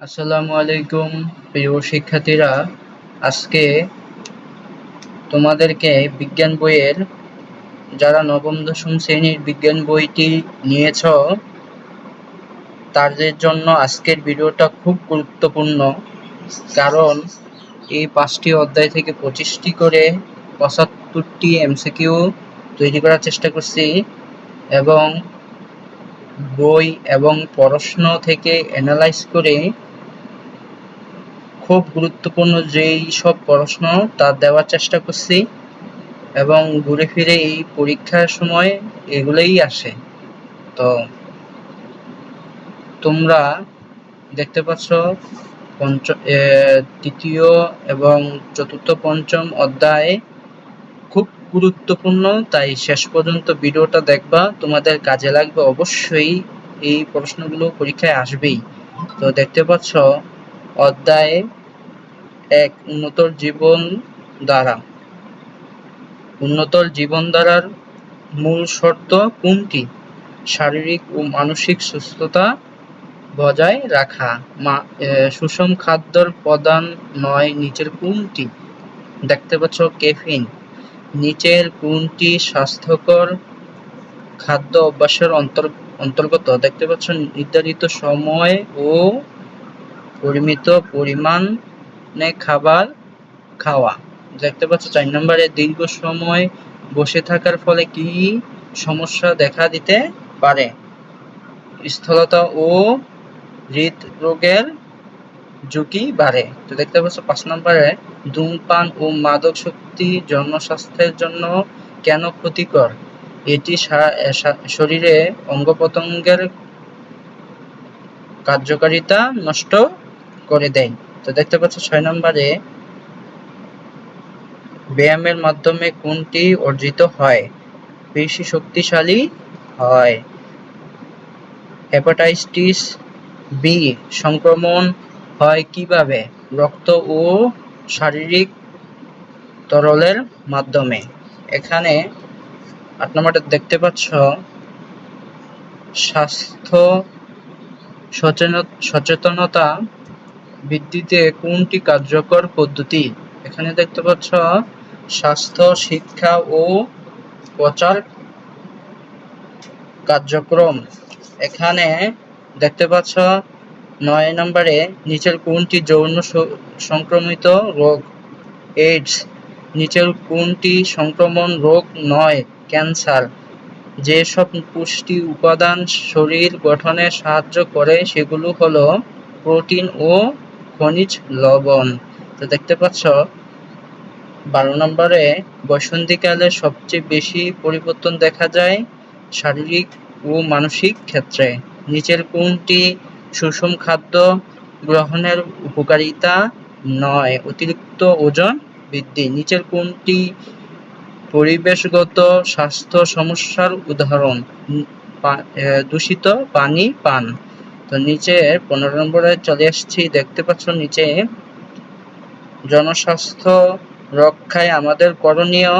আসসালামু আলাইকুম, প্রিয় শিক্ষার্থীরা। আজকে তোমাদেরকে বিজ্ঞান বইয়ের যারা নবম, দশম শ্রেণির বিজ্ঞান বইটি নিয়েছ, তাদের জন্য আজকের ভিডিওটা খুব গুরুত্বপূর্ণ। কারণ এই পাঁচটি অধ্যায় থেকে পঁচিশটি করে পঁচাত্তরটি এমসিকিউ তৈরি করার চেষ্টা করছি এবং বই এবং প্রশ্ন থেকে অ্যানালাইজ করে খুব গুরুত্বপূর্ণ যেই সব প্রশ্ন, তা দেওয়ার চেষ্টা করছি এবং ঘুরে ফিরে এই পরীক্ষার সময় এগুলোই আসে। তো তোমরা দেখতে পাচ্ছ, পঞ্চ তৃতীয় এবং চতুর্থ পঞ্চম অধ্যায় খুব গুরুত্বপূর্ণ, তাই শেষ পর্যন্ত ভিডিওটা দেখবা। তোমাদের কাজে লাগবে অবশ্যই এই প্রশ্নগুলো পরীক্ষায় আসবেই। তো দেখতে পাচ্ছ, অধ্যায় এক উন্নতর জীবন উন্নতর জীবন দ্বারার মূল শর্ত কোনটি? শারীরিক ও মানসিক সুস্থতা বজায় রাখা। সুষম খাদ্যর প্রদান নয়, নিচের কোনটি? দেখতে পাচ্ছ কেফিন নিচের কোনটি স্বাস্থ্যকর খাদ্য অভ্যাসের অন্তর্গত? দেখতে পাচ্ছ নির্ধারিত সময় ও পরিমিত পরিমাণ খাবার, খাওয়া। দেখতে পাচ্ছ, চার নম্বরে দীর্ঘ সময় বসে থাকার ফলে কি সমস্যা দেখা দিতে পারে? স্থলতা ও হৃদরোগের ঝুঁকি বাড়ে। তো দেখতে পাচ্ছ, পাঁচ নম্বরে ধূমপান ও মাদক শক্তি জনস্বাস্থ্যের জন্য কেন ক্ষতিকর? এটি শরীরে অঙ্গ প্রত্যঙ্গের কার্যকারিতা নষ্ট করে দেয়। তো দেখতে পাচ্ছ ছয় নম্বরে ব্যায়ামের মাধ্যমে কোনটি অর্জিত হয়? বেশি শক্তিশালী হয়। হেপাটাইটিস বি সংক্রমণ হয় কীভাবে? রক্ত ও শারীরিক তরলের মাধ্যমে। এখানে আট নম্বরটা দেখতে পাচ্ছ। স্বাস্থ্য সচেতনতা বৃদ্ধিতে কোনটি কার্যকর পদ্ধতি? এখানে দেখতে পাচ্ছ স্বাস্থ্য, শিক্ষা ও প্রচার কার্যক্রম। এখানে দেখতে পাচ্ছ নয় নম্বরে নিচের কোনটি যৌন সংক্রমিত রোগ? এইডস নিচের কোনটি সংক্রমণ রোগ নয়? ক্যান্সার, যেসব পুষ্টি উপাদান শরীর গঠনে সাহায্য করে, সেগুলো হলো প্রোটিন ও খনিজ লবণ। তো দেখতে পাচ্ছ, বারো নম্বরে বসন্তীকালে সবচেয়ে বেশি পরিবর্তন দেখা যায় শারীরিক ও মানসিক ক্ষেত্রে। নিচের কোনটি সুষম খাদ্য গ্রহণের উপকারিতা? নয়, অতিরিক্ত ওজন বৃদ্ধি। নিচের কোনটি পরিবেশগত স্বাস্থ্য সমস্যার উদাহরণ? দূষিত পানি পান। তো নিচে পনেরো নম্বরে চলে আসছি। দেখতে পাচ্ছ নিচে, জনস্বাস্থ্য রক্ষায় আমাদের করণীয়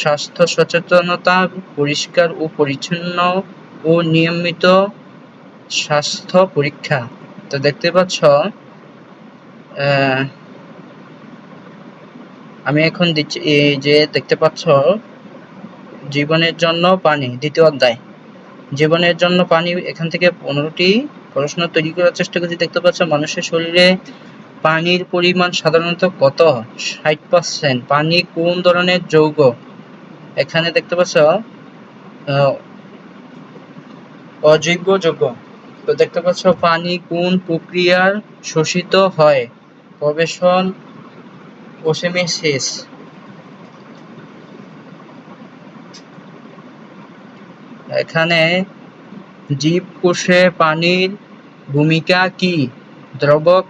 স্বাস্থ্য সচেতনতা, পরিষ্কার ও পরিচ্ছন্ন ও নিয়মিত স্বাস্থ্য পরীক্ষা। তো দেখতে পাচ্ছ আমি এখন দিচ্ছি এই যে দেখতে পাচ্ছ, জীবনের জন্য পানি, দ্বিতীয় অধ্যায়। জীবনের জন্য পানি, এখান থেকে পনেরোটি প্রশ্ন তৈরি করার চেষ্টা করছি, দেখতে পাচ্ছ মানুষের শরীরে পানির পরিমাণ সাধারণত কত? ষাট পার্সেন্ট পানি কোন ধরনের যৌগ? এখানে দেখতে পাচ্ছ অজৈব যৌগ। তো দেখতে পাচ্ছ পানি কোন প্রক্রিয়ার শোষিত হয়? প্রবেশন ওসেমেসিস। এখানে জীবকোষে পানির ভূমিকা কি? দ্রবক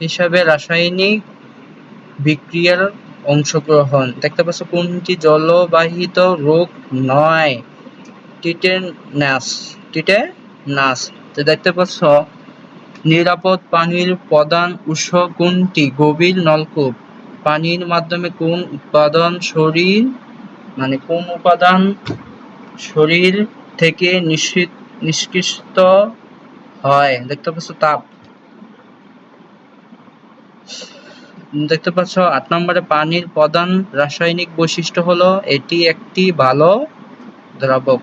হিসাবে রাসায়নিক বিক্রিয়ার অংশগ্রহণ। দেখতে পাচ্ছ কোনটি? জলবাহিত রোগ নয়। Tetanus tetanus. তো দেখতে পাচ্ছ, নিরাপদ পানির প্রধান উৎস কোনটি? গভীর নলকূপ। পানির মাধ্যমে কোন উৎপাদন শরীর মানে কোন উপাদান শরীর থেকে নিষ্কৃষ্ট হয়। দেখতে পাচ্ছ তাপ। দেখতে পাচ্ছ, আট নম্বরে পানির প্রধান রাসায়নিক বৈশিষ্ট্য হলো এটি একটি ভালো দ্রাবক।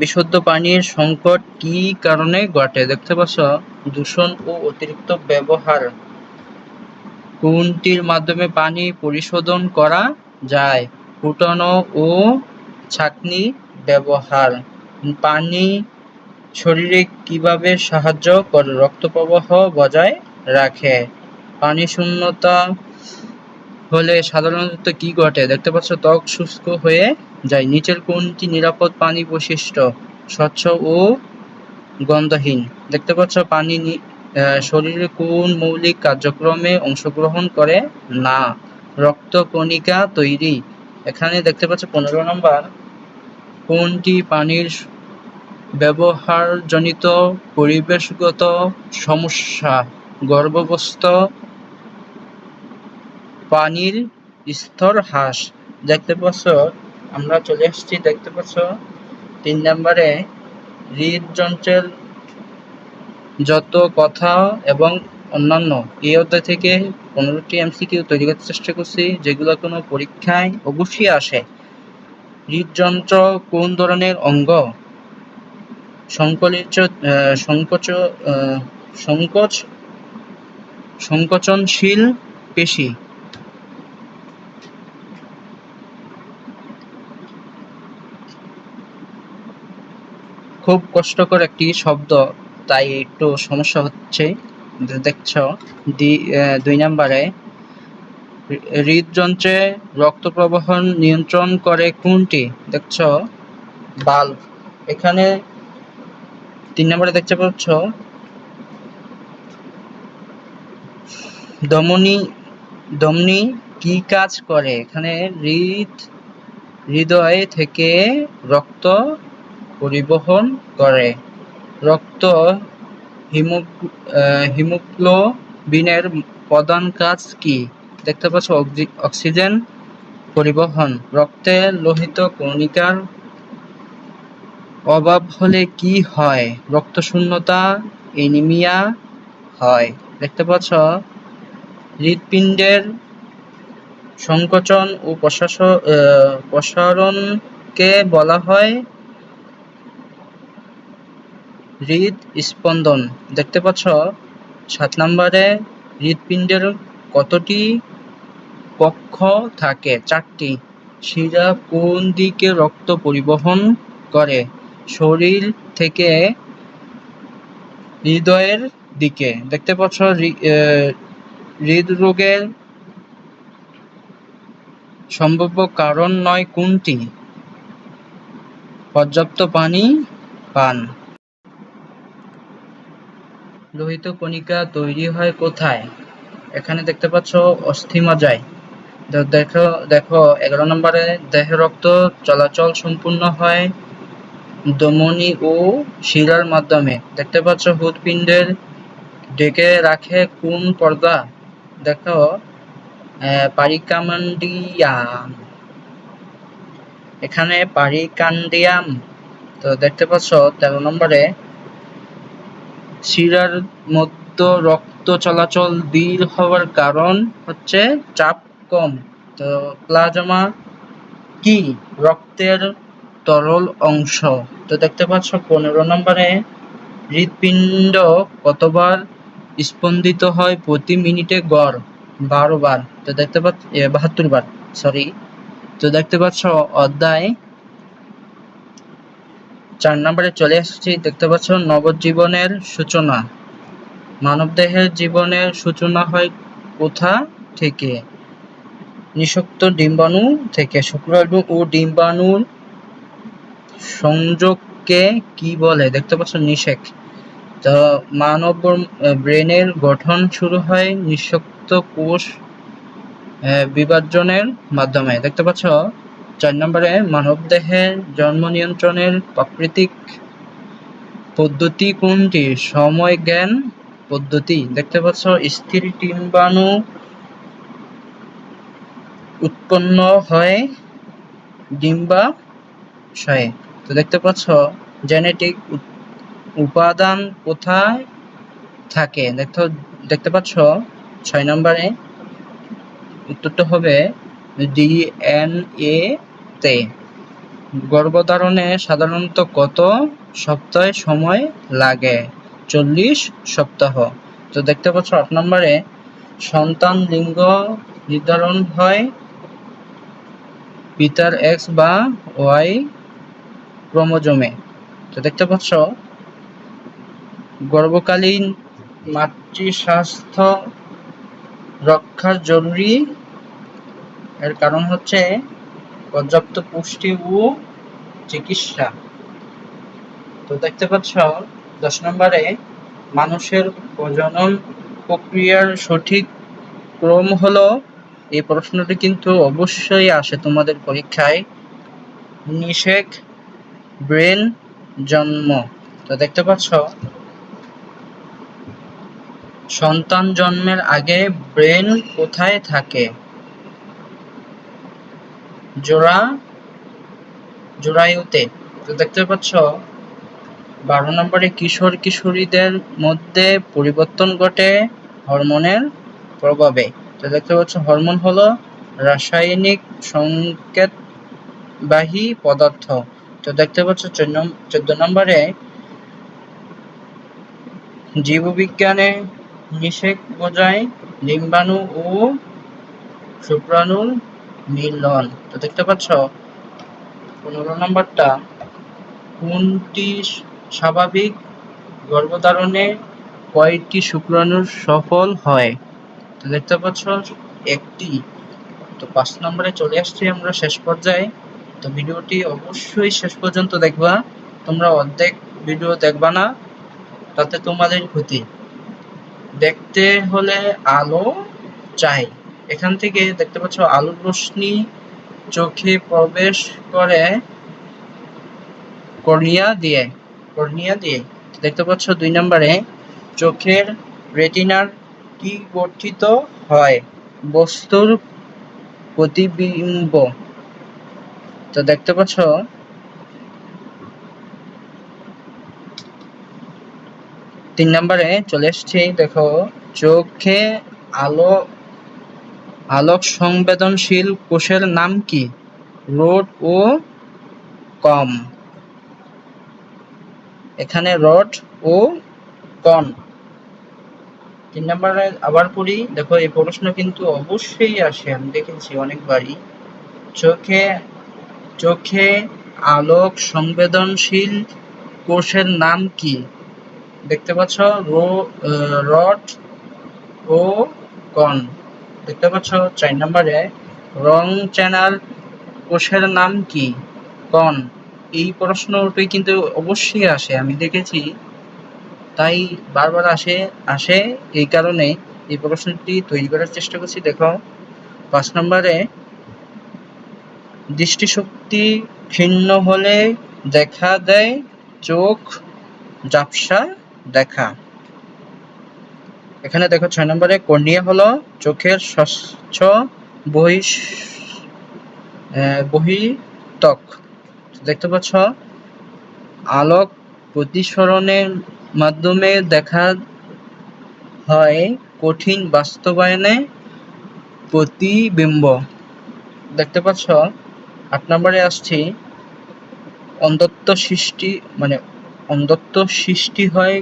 বিশুদ্ধ পানির সংকট কি কারণে ঘটে? দেখতে পাচ্ছ, দূষণ ও অতিরিক্ত ব্যবহার। কোনটির মাধ্যমে পানি পরিশোধন করা যায়? ফুটানো ও ছাঁকনি ব্যবহার। পানি শরীরে কীভাবে সাহায্য করে? রক্ত প্রবাহ বজায় রাখে। পানি শূন্যতা হলে সাধারণত কি ঘটে? দেখতে পাচ্ছ, ত্বক শুষ্ক হয়ে যায়। নিচের কোনটি নিরাপদ পানি বৈশিষ্ট্য, স্বচ্ছ ও গন্ধহীন। দেখতে পাচ্ছ, পানি শরীরে কোন মৌলিক কার্যক্রমে অংশগ্রহণ করে না। রক্ত কণিকা তৈরি। এখানে দেখতে পাচ্ছ, পনেরো নম্বর কোনটি পানির ব্যবহারজনিত পরিবেশগত সমস্যা? গর্ভবস্থ পানির স্তর হ্রাস। দেখতে পাচ্ছ, আমরা চলে এসেছি দেখতে পাচ্ছ? তিন নম্বরে, হৃদযন্ত্রের যত কথা এবং অন্যান্য। এই অধ্যায় থেকে পনেরোটি এমসিকিউ তৈরি করতে চেষ্টা করছি, যেগুলো কোনো পরীক্ষায় অবশ্যই আসে। হৃদযন্ত্র কোন ধরনের অঙ্গ? সংকলিত সংকোচ সংকোচ, সংকোচনশীল পেশি। খুব কষ্টকর একটি শব্দ, তাই একটু সমস্যা হচ্ছে। দেখছ দুই নম্বরে হৃদযন্ত্রে রক্ত প্রবাহ নিয়ন্ত্রণ করে কোনটি? দেখছ বাল্ব এখানে তিন নম্বরে দেখতে পাচ্ছ ধমনী ধমনী কি কাজ করে? এখানে হৃদ, হৃদয় থেকে রক্ত পরিবহন করে। রক্ত হিমো- হিমোগ্লোবিনের প্রধান কাজ কি? দেখতে পাচ্ছ, অক্সি- অক্সিজেন পরিবহন। রক্তে লোহিত কণিকার অভাব হলে কি হয়? রক্ত শূন্যতা এনিমিয়া হয়। দেখতে পাচ্ছ, হৃৎপিণ্ডের সংকোচন ও প্রসারণকে বলা হয় হৃদ স্পন্দন। দেখতে পাচ্ছ, সাত নম্বরে হৃৎপিণ্ডের কতটি কক্ষ থাকে। চারটি। শিরা কোন দিকে রক্ত পরিবহন করে? শরীর থেকে হৃদয়ের দিকে। দেখতে পাচ্ছ হৃদরোগের সম্ভাব্য কারণ নয় কোনটি? পর্যাপ্ত পানি পান। লোহিত কণিকা তৈরি হয় কোথায়? এখানে দেখতে পাচ্ছ অস্থিমজ্জায় দেখো দেখো, এগারো নম্বরে দেহে রক্ত চলাচল সম্পূর্ণ হয় ধমনী ও শিরার মাধ্যমে। দেখতে পাচ্ছ হৃৎপিণ্ডের ঢেকে রাখে কোন পর্দা? দেখো পারিকামান্ডিয়াম এখানে পারিকান্ডিয়াম। তো দেখতে পাচ্ছ তেরো নম্বরে শিরার মধ্যে রক্ত চলাচল ধীর হওয়ার কারণ হচ্ছে চাপ কম। তো প্লাজমা কি? রক্তের তরল অংশ। তো দেখতে পাচ্ছ, পনেরো নম্বরে হৃৎপিণ্ড কতবার স্পন্দিত হয় প্রতি মিনিটে গড়? বারো বার। তো দেখতে পাচ্ছ বাহাত্তর বার সরি তো দেখতে পাচ্ছ, অধ্যায় চার নম্বরে চলে এসেছি। দেখতে পাচ্ছ, নবজীবনের সূচনা। মানবদেহের জীবনের সূচনা হয় কোথা থেকে? নিষক্ত ডিম্বাণু থেকে শুক্রাণু ও ডিম্বাণুর সংযোগকে কি বলে? দেখতে পাচ্ছ নিষেক। তো মানব ব্রেনের গঠন শুরু হয় নিঃশক্ত কোষ বিভাজনের মাধ্যমে। দেখতে পাচ্ছ, চার নম্বরে মানবদেহের জন্ম নিয়ন্ত্রণের প্রাকৃতিক পদ্ধতি কোনটি? সময়, জ্ঞান পদ্ধতি। দেখতে পাচ্ছ, স্থির ডিম্বাণু উৎপন্ন হয় ডিম্বাশয়ে। তো দেখতে পাচ্ছ জেনেটিক উপাদান কোথায় থাকে? দেখো দেখতে পাচ্ছ, ছয় নম্বরে উত্তরটা হবে ডি এন এ তে গর্ভধারণে সাধারণত কত সপ্তাহ সময় লাগে? চল্লিশ সপ্তাহ। তো দেখতে পাচ্ছ, আট নম্বরে সন্তান লিঙ্গ নির্ধারণ হয় পিতার এক্স বা ওয়াই ক্রোমোজোমে। তো দেখতে পাচ্ছ, গর্ভকালীন মাতৃ স্বাস্থ্য রক্ষা জরুরি। এর কারণ হচ্ছে পর্যাপ্ত পুষ্টি ও চিকিৎসা। তো দেখতে পাচ্ছ, দশ নম্বরে মানুষের প্রজনন প্রক্রিয়ার সঠিক ক্রম হলো এই প্রশ্নটি কিন্তু অবশ্যই আসে তোমাদের পরীক্ষায়। নিষেক ব্রেন জন্ম। তো দেখতে পাচ্ছ? সন্তান জন্মের আগে ব্রেন কোথায় থাকে? জোড়া জোড়ায়ুতে তো দেখতে পাচ্ছ, বারো নম্বরে কিশোর কিশোরীদের মধ্যে পরিবর্তন ঘটে হরমোনের প্রভাবে। তো দেখতে পাচ্ছ হরমোন হলো রাসায়নিক সংকেতবাহী পদার্থ। তো দেখতে পাচ্ছ চোদ্দ নম্বরে জীববিজ্ঞানে নিষেক বোঝায় ডিম্বাণু ও শুক্রাণুর মিলন। তো দেখতে পাচ্ছ, পনেরো নম্বরটা, কোনটি স্বাভাবিক গর্ভধারণে কয়টি শুক্রাণুর সফল হয়? তো দেখতে পাচ্ছ, একটি, তো পাঁচ নম্বরে চলে আসছি আমরা শেষ পর্যায়ে। তো ভিডিওটি অবশ্যই শেষ পর্যন্ত দেখবা। তোমরা অর্ধেক ভিডিও দেখবা না, তাতে তোমাদের ক্ষতি। দেখতে হলে আলো চাই। এখান থেকে দেখতে পাচ্ছ আলোর রশ্মি চোখে প্রবেশ করে কর্নিয়া দিয়ে কর্নিয়া দিয়ে। দেখতে পাচ্ছ, দুই নম্বরে চোখের রেটিনার কি গঠিত হয়। বস্তুর প্রতিবিম্ব। তো দেখতে পাচ্ছ? তিন নম্বরে চলে এসছি, দেখো, চোখে আলো, আলোক সংবেদনশীল কোষের নাম কি? রোড ও কম। এখানে রড ও কন তিন নম্বরে আবার পড়ি। দেখো, এই প্রশ্ন কিন্তু অবশ্যই আসে, আমি দেখেছি অনেকবারই। চোখে চোখে আলোক সংবেদনশীল কোষের নাম কি? দেখতে পাচ্ছ রড ও কন দেখতে পাচ্ছ, চার নম্বরে রং চ্যানেল কোষের নাম কি? কন এই প্রশ্নটি কিন্তু অবশ্যই আসে, আমি দেখেছি। তাই বারবার আসে আসে। এই কারণে এই প্রশ্নটি তৈরি করার চেষ্টা করছি। দেখো, পাঁচ নম্বরে, দৃষ্টিশক্তি ক্ষীণ হলে দেখা দেয় চোখ জাপসা দেখা। এখানে দেখো, ছয় নম্বরে, কর্নিয়া হলো চোখের স্বচ্ছ বহি বহিতক। দেখতে পাচ্ছ, আলোক প্রতিসরণের মাধ্যমে দেখা হয় কঠিন বাস্তবায়নে প্রতিবিম্ব। দেখতে পাচ্ছ, আট নম্বরে আসছি, অন্ধত্ব সৃষ্টি মানে অন্ধত্ব সৃষ্টি হয়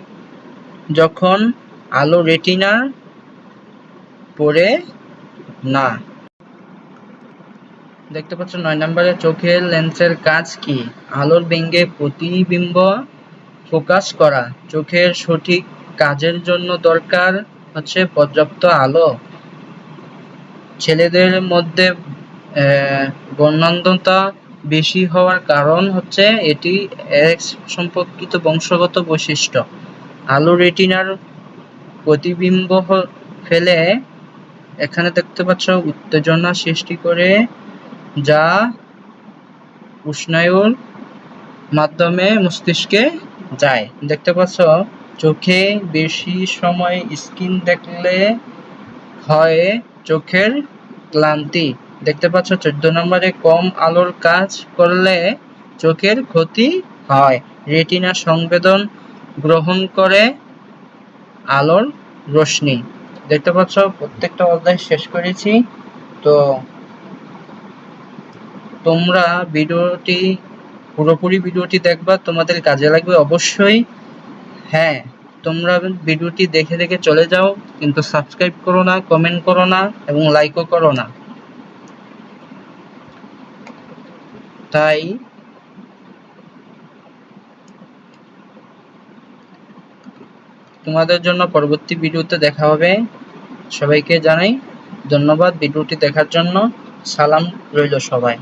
যখন আলো রেটিনা পড়ে না। দেখতে পাচ্ছ, নয় নম্বরে চোখের লেন্সের কাজ কি? আলোর ব্যঙ্গে প্রতিবিম্ব ফোকাস করা। চোখের সঠিক কাজের জন্য দরকার হচ্ছে পর্যাপ্ত আলো। ছেলেদের মধ্যে বর্ণান্ধতা বেশি হওয়ার কারণ হচ্ছে এটি এক্স সম্পর্কিত বংশগত বৈশিষ্ট্য। আলো রেটিনার প্রতিবিম্ব ফেলে এখানে দেখতে পাচ্ছ উত্তেজনা সৃষ্টি করে যা উষ্ণায়ুর মাধ্যমে মস্তিষ্কে যায়। দেখতে পাচ্ছ? চোখে বেশি সময় স্ক্রিন দেখলে হয় চোখের ক্লান্তি। দেখতে পাচ্ছ? চোদ্দ নম্বরে কম আলোর কাজ করলে চোখের ক্ষতি হয়। রেটিনা সংবেদন গ্রহণ করে আলোর রোশনি দেখতে পাচ্ছ? প্রত্যেকটা অধ্যায় শেষ করেছি। তো তোমরা ভিডিওটি পুরোপুরি ভিডিওটি দেখবা, তোমাদের কাজে লাগবে অবশ্যই। হ্যাঁ তোমরা ভিডিওটি দেখে দেখে চলে যাও, কিন্তু সাবস্ক্রাইব করো না কমেন্ট করো না, এবং লাইকও করো না। তাই তোমাদের জন্য পরবর্তী ভিডিওতে দেখা হবে। সবাইকে জানাই ধন্যবাদ ভিডিওটি দেখার জন্য। সালাম রইল সবাই।